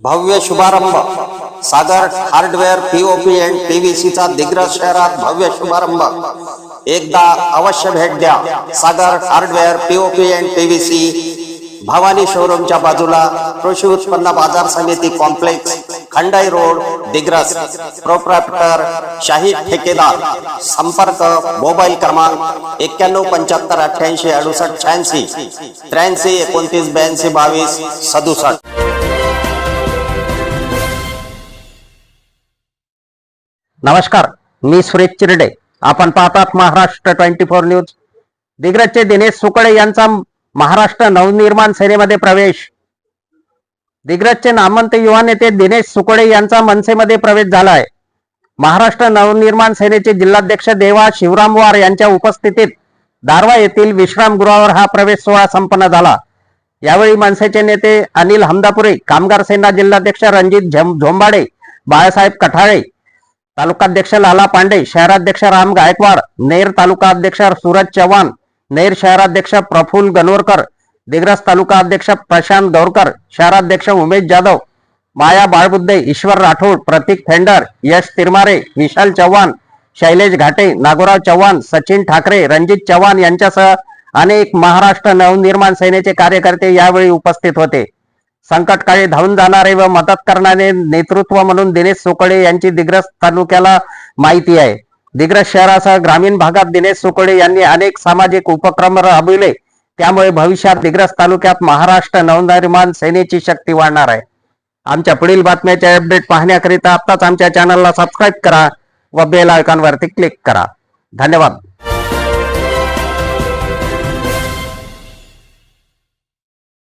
भव्य शुभारंभ. Sagar hardware POP and पीव्हीसीचा दिग्रज शहरात भव्य शुभारंभ. एकदा अवश्य भेट द्या. Sagar hardware POP and PVC Bhavani शोरूमच्या बाजूला कृषी उत्पन्न बाजार समिती complex Khandai road Digras. Proprietor Shahid Thekedar. संपर्क मोबाईल क्रमांक एक्क्याण्णव पंच्याहत्तर अठ्ठ्याऐंशी अडुसष्ट शहाऐंशी. त्र्याऐंशी एकोणतीस ब्याऐंशी बावीस सदुसष्ट. नमस्कार मी सुरेश चिरडे. आपण पाहतात महाराष्ट्र ट्वेंटी फोर न्यूज. दिग्रजचे दिनेश सुकडे यांचा महाराष्ट्र नवनिर्माण सेनेमध्ये प्रवेश. दिग्रजचे नामवंत युवा नेते दिनेश सुकडे यांचा मनसेमध्ये प्रवेश झाला आहे महाराष्ट्र नवनिर्माण सेनेचे जिल्हाध्यक्ष देवा शिवराम वार यांच्या उपस्थितीत दारवा येथील विश्रामगृहावर हा प्रवेश सोहळा संपन्न झाला. यावेळी मनसेचे नेते अनिल हमदापुरे कामगार सेना जिल्हाध्यक्ष रणजित झेम- झोंबाडे बाळासाहेब कठाळे तालुकाध्यक्ष लाला पांडे शहराध्यक्ष राम गायकवाड नेर तालुका अध्यक्ष सूरज चव्हाण नेर शहराध्यक्ष प्रफुल्ल गनोरकर दिग्रस तालुका अध्यक्ष प्रशांत गौरकर शहराध्यक्ष उमेश जाधव माया बाळबुद्धे ईश्वर राठोड प्रतीक फेंडर यश तिरमारे विशाल चव्हाण शैलेश घाटे नागोराव चव्हाण सचिन ठाकरे रणजित चव्हाण यांच्यासह अनेक महाराष्ट्र नवनिर्माण सेनेचे कार्यकर्ते यावेळी उपस्थित होते. संकटकाळी धावून जाणारे व मदत करणारे नेतृत्व म्हणून दिनेश सोकळे यांची दिग्रस तालुक्याला माहिती आहे. दिग्रस शहरासह ग्रामीण भागात दिनेश सोकळे यांनी अनेक सामाजिक उपक्रम राबविले. त्यामुळे भविष्यात दिग्रस तालुक्यात महाराष्ट्र नवनिर्माण सेनेची शक्ती वाढणार आहे. आमच्या पुढील बातम्याचे अपडेट पाहण्याकरिता आत्ताच आमच्या चॅनलला सबस्क्राईब करा व बेल आयकॉनवरती क्लिक करा. धन्यवाद.